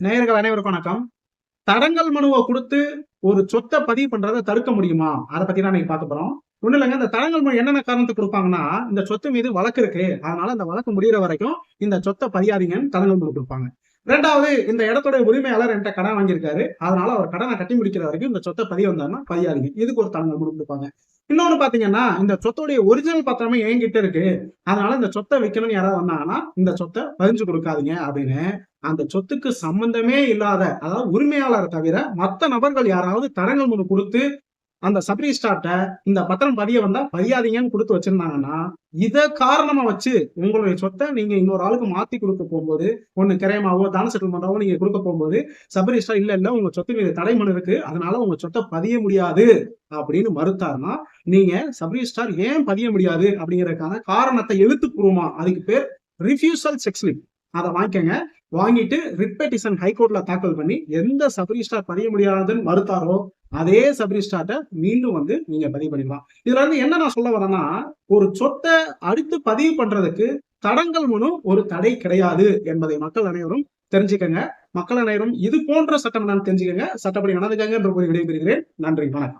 நேயர்கள் அனைவருக்கும் வணக்கம். தடங்கல் மனுவை கொடுத்து ஒரு சொத்தை பதிவு பண்றதை தடுக்க முடியுமா? அதை பத்தி தான் நீங்க பார்க்க போறோம். ஒண்ணு இல்லைங்க இந்த தடங்கல் மனு என்னென்ன காரணத்துக்கு கொடுப்பாங்கன்னா இந்த சொத்து மீது வழக்கு இருக்கு. அதனால அந்த வழக்கு முடிகிற வரைக்கும் இந்த சொத்தை பதியாதீங்கன்னு தடங்கல் மனு கொடுப்பாங்க. ரெண்டாவது இந்த இடத்தோட உரிமையாளர் என்கிட்ட கடன் வாங்கியிருக்காரு. அதனால அவர் கடனை கட்டி முடிக்கிற வரைக்கும் இந்த சொத்தை பதிய வந்தாருன்னா பதியாருங்க இதுக்கு ஒரு தடங்கல் மனு இன்னொன்னு பாத்தீங்கன்னா இந்த சொத்தோடைய ஒரிஜினல் பத்திரமே என்கிட்ட இருக்கு. அதனால இந்த சொத்தை வைக்கணும்னு யாராவது வந்தாங்கன்னா இந்த சொத்தை பதிஞ்சு கொடுக்காதீங்க அப்படின்னு. அந்த சொத்துக்கு சம்பந்தமே இல்லாத அதாவது உரிமையாளரை தவிர மத்த நபர்கள் யாராவது தரங்கள் மனு கொடுத்து அந்த சப்ரிஸ்டார்ட்ட இந்த பத்திரம் பதிய வந்தா பதியாதீங்கன்னு கொடுத்து வச்சிருந்தாங்கன்னா இதை காரணமா வச்சு உங்களுடைய சொத்தை நீங்க இன்னொரு ஆளுக்கு மாத்தி கொடுக்க போகும்போது ஒண்ணு கிரயமாவோ தான செட்டில்மெண்டாவோ நீங்க கொடுக்க போகும்போது சப்ரிஸ்டார் இல்ல இல்ல உங்க சொத்து மீது தடை மனு இருக்கு அதனால உங்க சொத்தை பதிய முடியாது அப்படின்னு மறுத்தாருன்னா நீங்க சப்ரிஸ்டார் ஏன் பதிய முடியாது அப்படிங்கறதுக்கான காரணத்தை எழுத்துப்பூர்வமா அதுக்கு பேர் ரிஃபியூசல் செக்ஸ்லிப் அதை வாங்கிக்கங்க. வாங்கிட்டு ரிட் பெட்டிஷன் ஹைகோர்ட்ல தாக்கல் பண்ணி எந்த சப்ரிஸ்டார் பதிய முடியாதுன்னு மறுத்தாரோ அதே சப்ரிஸ்டார்ட்ட மீண்டும் வந்து நீங்க பதிவு பண்ணிடலாம் இதுல இருந்து என்ன நான் சொல்ல வரேன்னா ஒரு சொத்தை அடுத்து பதிவு பண்றதுக்கு தடங்கல் மனு ஒரு தடை கிடையாது என்பதை மக்கள் அனைவரும் தெரிஞ்சுக்கங்க. மக்கள் அனைவரும் இது போன்ற சட்டம் நான் தெரிஞ்சுக்கங்க. சட்டப்படி நடந்துக்கங்க என்று கூறி விடைபெறுகிறேன். நன்றி. வணக்கம்.